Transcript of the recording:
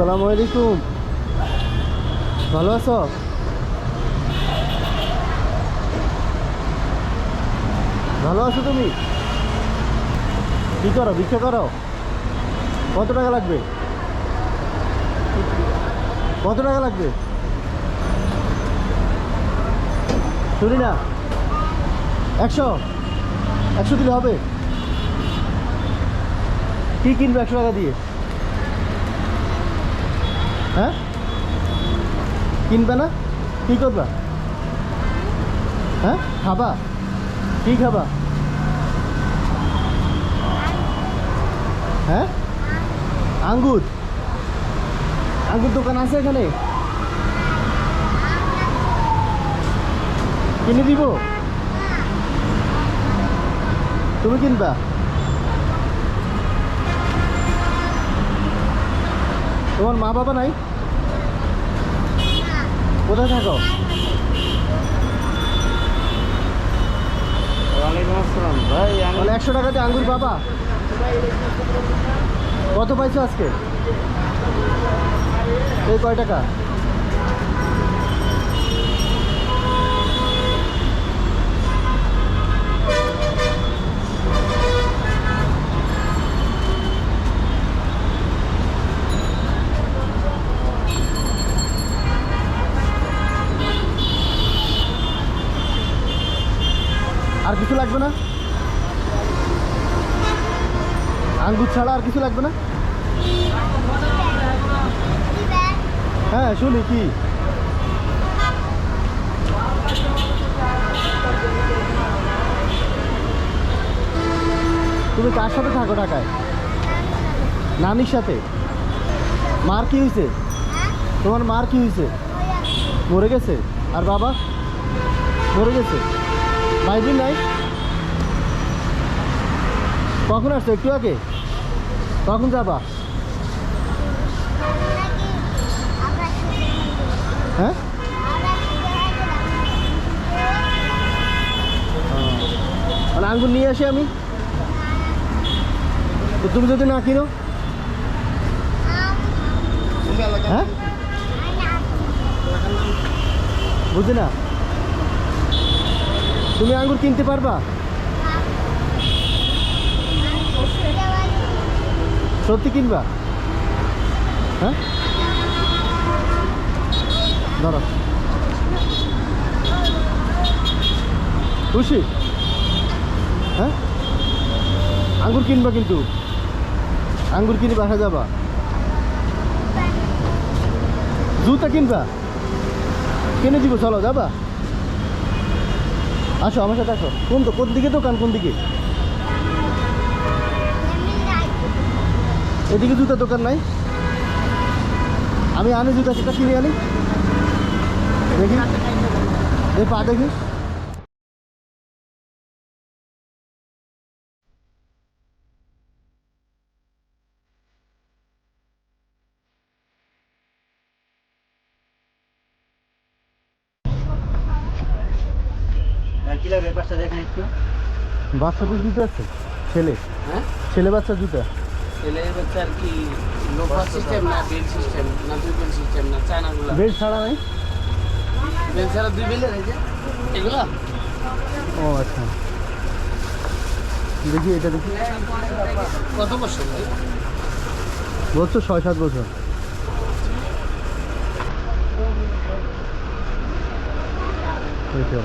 আসসালামু আলাইকুম। ভালো আছো? ভালো আছো তুমি? কি করো, ভিক্ষা করো? কত টাকা লাগবে? কত টাকা লাগবে? শুনি না। একশো? একশো দিলে হবে। কি কিনবে একশো টাকা দিয়ে? হ্যাঁ? কিনবে না? কি করবা? হ্যাঁ? খাবা? কি খাবা? হ্যাঁ? আঙ্গুর। আঙ্গুর দোকান আছে এখানে? কিনে দিব? তুমি কিনবা? তোমার মা বাবা নাই? কোথায় থাকো? একশো টাকা দিয়ে একশো টাকাতে আঙ্গুর বাবা। কত পাইছো আজকে? এই কয় টাকা? লাগবে না? আঙ্গুর ছাড়া আর কিছু লাগবে না? হ্যাঁ শুনি, কি? তুমি কার সাথে থাকো ঢাকায়? নানির সাথে? মার কি হয়েছে তোমার মার কি হয়েছে মরে গেছে? আর বাবা? মরে গেছে? ভাই নাই? কখন আসছো একটু আগে? কখন যাবা? হ্যাঁ? মানে আঙ্গুর নিয়ে আসি আমি। তুমি যদি না কিনো। হ্যাঁ? বুঝি না তুমি আঙ্গুর কিনতে পারবা? সত্যি কিনবা? হ্যাঁ? ধরো খুশি? হ্যাঁ? আঙ্গুর কিনবা কিন্তু। আঙ্গুর কিনে বাসা যাবা। জুতা কিনবা? কিনে দিব, চলো, যাবা? আসো, আমার সাথে আসো। কোন তো কোন দিকে দোকান, কোন দিকে? এদিকে জুতা দোকান নাই। আমি আনি জুতা সেটা কিনে আনি। দেখি। এই পা দেখি। জুতা আছে? ছেলে। হ্যাঁ? ছেলে বাচ্চার জুতা। ছেলে বাচ্চার কি লোফার সিস্টেম না বেল সিস্টেম না দুই বেল সিস্টেম না চায়নাগুলো। বেল্ট ছাড়া নাই? বেল ছাড়া দুই বেলের এই যে এগুলো? ও আচ্ছা। দেখি এটা দেখি। কত বছর বছর ছয় সাত বছর। এইটা